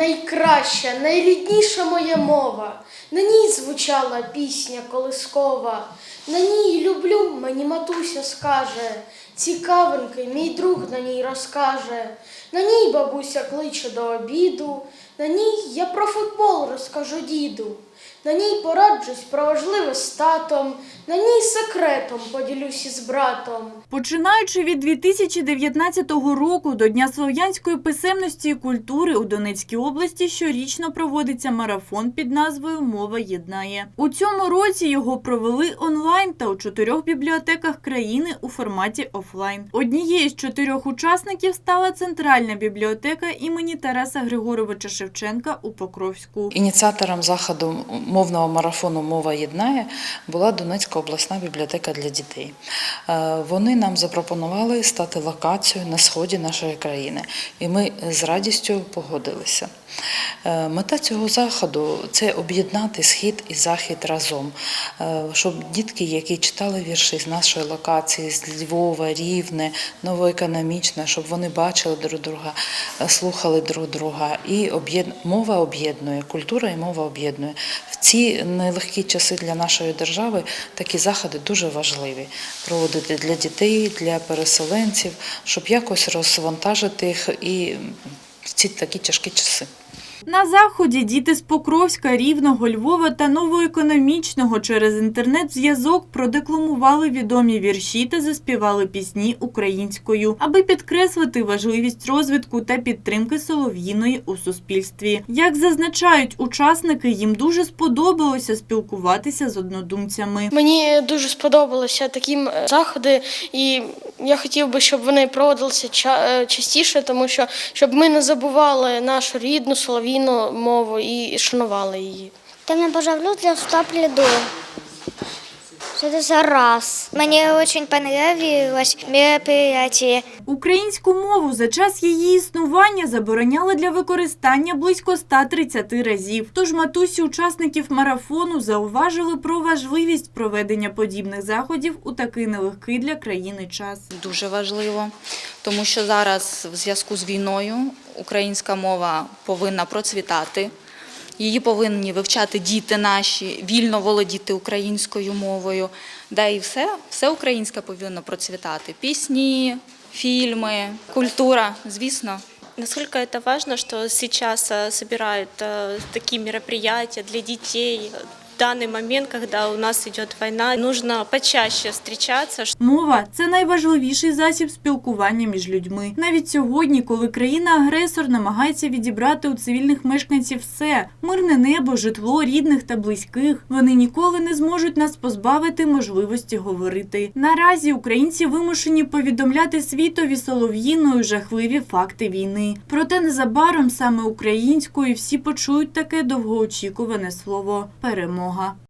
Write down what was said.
найкраща, найрідніша моя мова. На ній звучала пісня колискова. На ній люблю, мені матуся скаже. Цікавинки мій друг на ній розкаже. На ній бабуся кличе до обіду. На ній я про футбол розкажу діду. На ній пораджусь про важливе з татом. На ній секретом поділюсь із братом. Починаючи від 2019 року до Дня слов'янської писемності і культури у Донецькій області щорічно проводиться марафон під назвою Мова єднає. У цьому році його провели онлайн та у чотирьох бібліотеках країни у форматі офлайн. Однією з чотирьох учасників стала центральна бібліотека імені Тараса Григоровича Шевченка у Покровську. Ініціатором заходу мовного марафону Мова єднає була Донецька обласна бібліотека для дітей. Е, Вони нам запропонували стати локацією на сході нашої країни, і ми з радістю погодилися. Е, Мета цього заходу це об'єднати схід і захід разом, е, щоб дітки, які читали вірші з нашої локації, з Львова, Рівне, Новоекономічне, щоб вони бачили друг друга, слухали друг друга. І об'єд... мова об'єднує, культура і мова об'єднує. В ці нелегкі часи для нашої держави такі заходи дуже важливі проводити для дітей, для переселенців, щоб якось розвантажити їх і в ці такі тяжкі часи. На заході діти з Покровська, Рівного, Львова та Новоекономічного через інтернет-зв'язок продекламували відомі вірші та заспівали пісні українською, аби підкреслити важливість розвитку та підтримки солов'їної у суспільстві. Як зазначають учасники, їм дуже сподобалося спілкуватися з однодумцями. Мені дуже сподобалися такі заходи, і я хотів би, щоб вони проводилися е, частіше, тому що щоб ми не забували нашу рідну соловійну мову і шанували її. Ты не бажав для стоп льду. Что это за раз? Мне очень понравилось мероприятие. Українську мову за час її існування забороняли для використання близько 130 разів. Тож матусі учасників марафону зауважили про важливість проведення подібних заходів у такий нелегкий для країни час. дуже важливо, тому що зараз в зв'язку з війною українська мова повинна процвітати. Її повинні вивчати діти наші, вільно володіти українською мовою. Да і все, все українське повинно процвітати. Пісні, фільми, культура, звісно. Насколько это важно, что сейчас э, собирают э, такие мероприятия для детей. в данный момент, когда у нас идет война, нужно почаще встречаться, Мова це найважливіший засіб спілкування між людьми. Навіть сьогодні, коли країна-агресор намагається відібрати у цивільних мешканців все мирне небо, житло, рідних та близьких, вони ніколи не зможуть нас позбавити можливості говорити. Наразі українці вимушені повідомляти світові солов'їною жахливі факти війни. Проте незабаром саме українською всі почують таке довгоочікуване слово перемога. honra.